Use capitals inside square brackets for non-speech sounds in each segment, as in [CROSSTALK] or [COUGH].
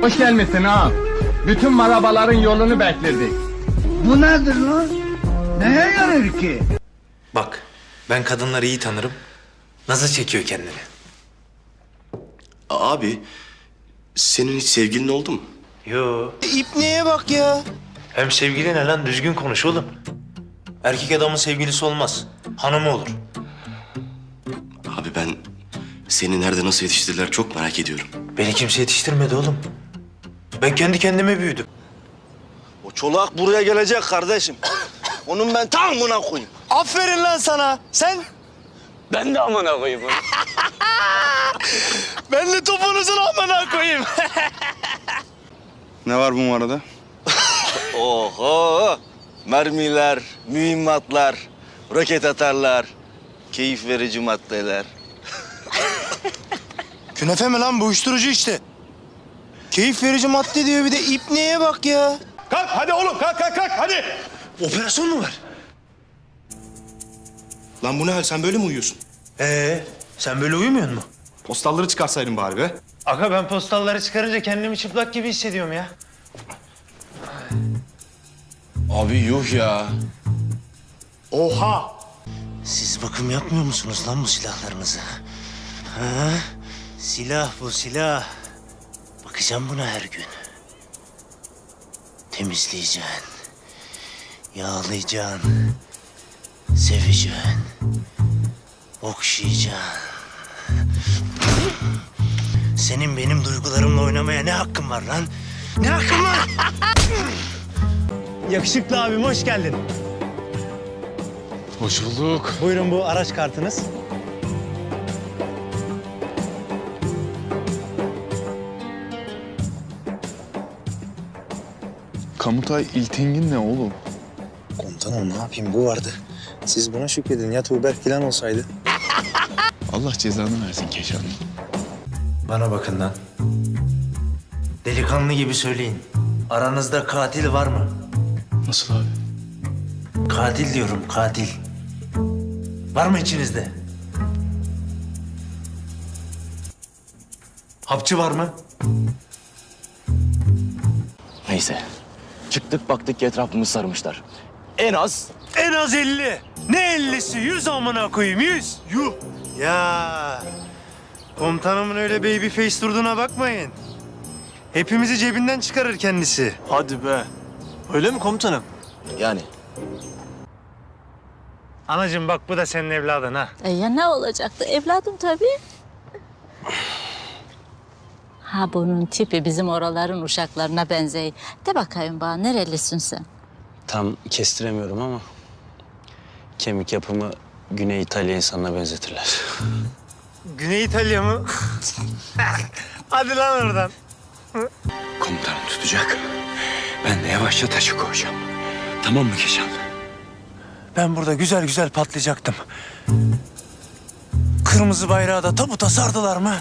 Hoş gelmişsin ağam. Bütün marabaların yolunu bekledik. Bu nedir lan? Neye yarar ki? Bak ben kadınları iyi tanırım. Nasıl çekiyor kendini? Abi, senin hiç sevgilin oldu mu? Yo. İpneye bak ya. Hem sevgili ne lan düzgün konuş oğlum. Erkek adamın sevgilisi olmaz. Hanımı olur. Abi ben seni nerede nasıl yetiştirdiler çok merak ediyorum. Beni kimse yetiştirmedi oğlum. Ben kendi kendime büyüdüm. O çolak buraya gelecek kardeşim. Onun ben tamamına koyayım. Aferin lan sana. Sen? Ben de amına koyayım onu. Ben de topunuzun amına koyayım. Ne var bu arada? Oho! Mermiler, mühimmatlar, roket atarlar, keyif verici maddeler. Künefe mi lan bu uyuşturucu işte. Keyif verici madde diyor bir de ipneye bak ya. Kalk hadi oğlum kalk kalk kalk hadi. Operasyon mu var? Lan bu ne hal sen böyle mi uyuyorsun? Ee, sen böyle uyumuyor musun? Postalları çıkarsaydın bari be. Aga ben postalları çıkarınca kendimi çıplak gibi hissediyorum ya. Abi yuh ya. Oha. Siz bakım yapmıyor musunuz lan bu silahlarınıza? Ha? Silah bu silah. Bakacağım buna her gün. Temizleyeceksin. Yağlayacaksın. Seveceksin. Okşayacaksın. Senin benim duygularımla oynamaya ne hakkın var lan? Ne hakkın var? [LAUGHS] Yakışıklı abim hoş geldin. Hoş bulduk. Buyurun bu araç kartınız. Kamutay İltingin ne oğlum? Komutanım ne yapayım bu vardı. Siz buna şükredin ya Tuğberk falan olsaydı. [LAUGHS] Allah cezanı versin Keşan. Bana bakın lan. Delikanlı gibi söyleyin. Aranızda katil var mı? Nasıl abi? Katil diyorum katil. Var mı içinizde? Hapçı var mı? Neyse. Çıktık baktık ki etrafımız sarmışlar. En az En az 50. Ne 50'si? 100 amına koyayım 100. Yuh. Ya. Komutanımın öyle baby face durduğuna bakmayın. Hepimizi cebinden çıkarır kendisi. hadi be. Öyle mi komutanım? Yani Anacığım bak bu da senin evladın ha. E ya ne olacaktı? Evladım tabii. Ha bunun tipi bizim oraların uşaklarına benzeyi. De bakayım bana nerelisin sen? Tam kestiremiyorum ama kemik yapımı Güney İtalya insanına benzetirler. Güney İtalya mı? [LAUGHS] Hadi lan oradan. komutanım tutacak. Ben de yavaşça taşı koyacağım. Tamam mı Keşan? Ben burada güzel güzel patlayacaktım. Kırmızı bayrağı da tabuta sardılar mı?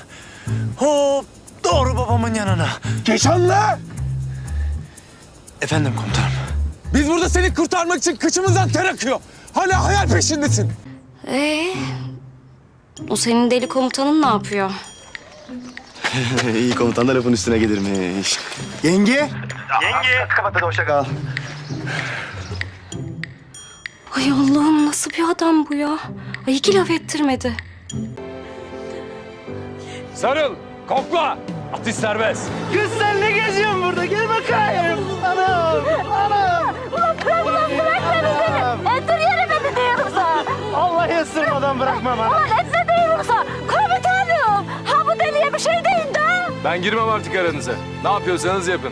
Hop doğru babamın yanına. Keşanlı! Efendim komutanım. Biz burada seni kurtarmak için kıçımızdan ter akıyor. Hala hayal peşindesin. Ee, o senin deli komutanın ne yapıyor? [LAUGHS] İyi komutan da lafın üstüne gelirmiş. Yenge. Ay Allah'ım nasıl bir adam bu ya? Ay iki laf ettirmedi. Sarıl, kokla. Atış serbest. Kız sen ne geziyorsun burada? Gel bakayım. Anam. Anam. Ulan bırak ulan bırak beni seni. Ettir yerime mi diyorum sana? Allah ısırmadan bırakmam ha. Ulan etse diyorum sana. Komutanım. Ha bu deliye bir şey deyin de. Ben girmem artık aranıza. Ne yapıyorsanız yapın.